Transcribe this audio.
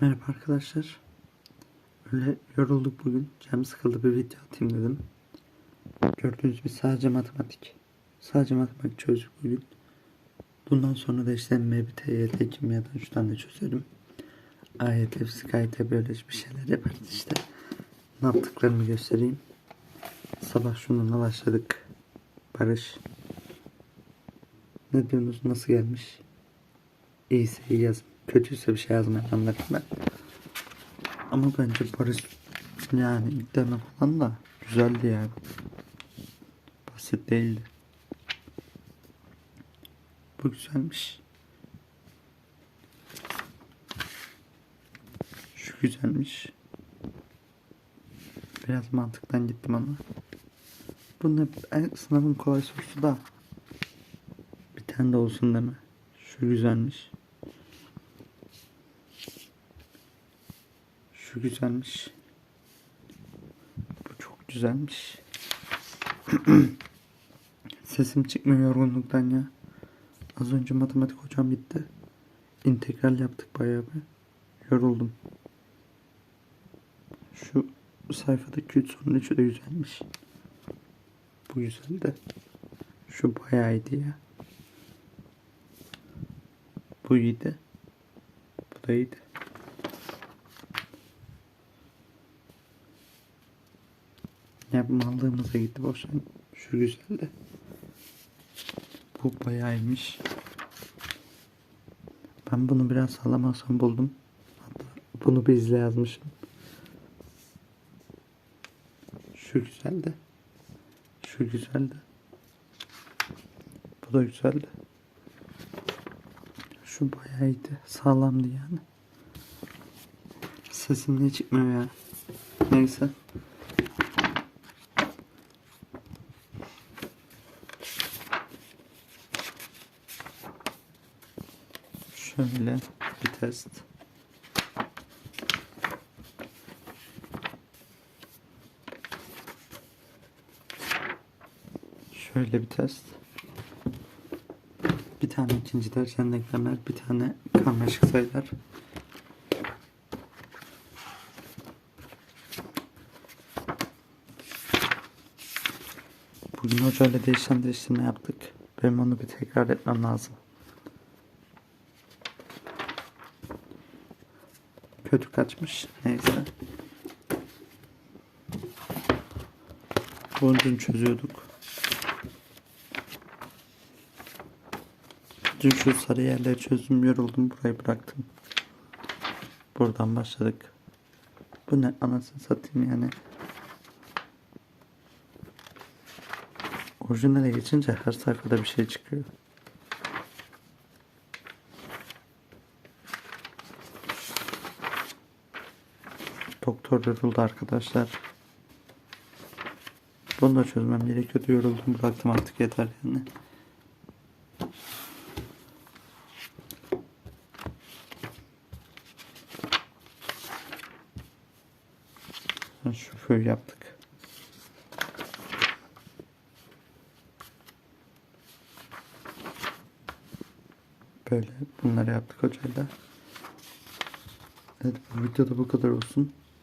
Merhaba arkadaşlar. Öyle yorulduk bugün. Canım sıkıldı bir video atayım dedim. Gördüğünüz gibi sadece matematik. Sadece matematik çözdük bugün. Bundan sonra da işte MBT, YT, kimyadan 3 tane çözerim. AYT, fizik, AYT böyle bir şeyler yaparız işte. Ne yaptıklarımı göstereyim. Sabah şununla başladık. Barış. Ne diyorsunuz? Nasıl gelmiş? İyiyse iyi yazın. Kötüyse bir şey yazmayın anlarım ben. Ama bence Barış yani ilk falan da güzeldi yani. Basit değildi. Bu güzelmiş. Şu güzelmiş. Biraz mantıktan gittim ama. Bunun hep en sınavın kolay sorusu da bir tane de olsun deme. Şu güzelmiş. Şu güzelmiş. Bu çok güzelmiş. Sesim çıkmıyor yorgunluktan ya. Az önce matematik hocam gitti. İntegral yaptık bayağı bir. Yoruldum. Şu sayfadaki üç sorunun üçü de güzelmiş. Bu güzeldi. Şu bayağı iyiydi ya. Bu iyiydi. Bu da iyiydi. Yapmalığımıza gitti boşuna. Şu güzeldi. Bu bayağı iyiymiş. Ben bunu biraz sallamasam buldum. Hatta bunu bir izle yazmışım. Şu güzeldi. Şu güzeldi. Bu da güzeldi. Şu bayağı iyiydi. Sağlamdı yani. Sesim niye çıkmıyor ya? Neyse. Şöyle bir test. Şöyle bir test. Bir tane ikinci dersen denklemler, bir tane karmaşık sayılar. Bugün hocayla değişen değiştirme yaptık. Benim onu bir tekrar etmem lazım. Kötü kaçmış. Neyse. Bunu dün çözüyorduk. Dün şu sarı yerleri çözdüm yoruldum burayı bıraktım. Buradan başladık. Bu ne anasını satayım yani. Orijinale geçince her sayfada bir şey çıkıyor. Doktor yoruldu arkadaşlar. Bunu da çözmem gerekiyordu. Yoruldum bıraktım artık yeter yani. Şoför yaptık. Böyle bunları yaptık hocayla. Evet bu videoda bu kadar olsun.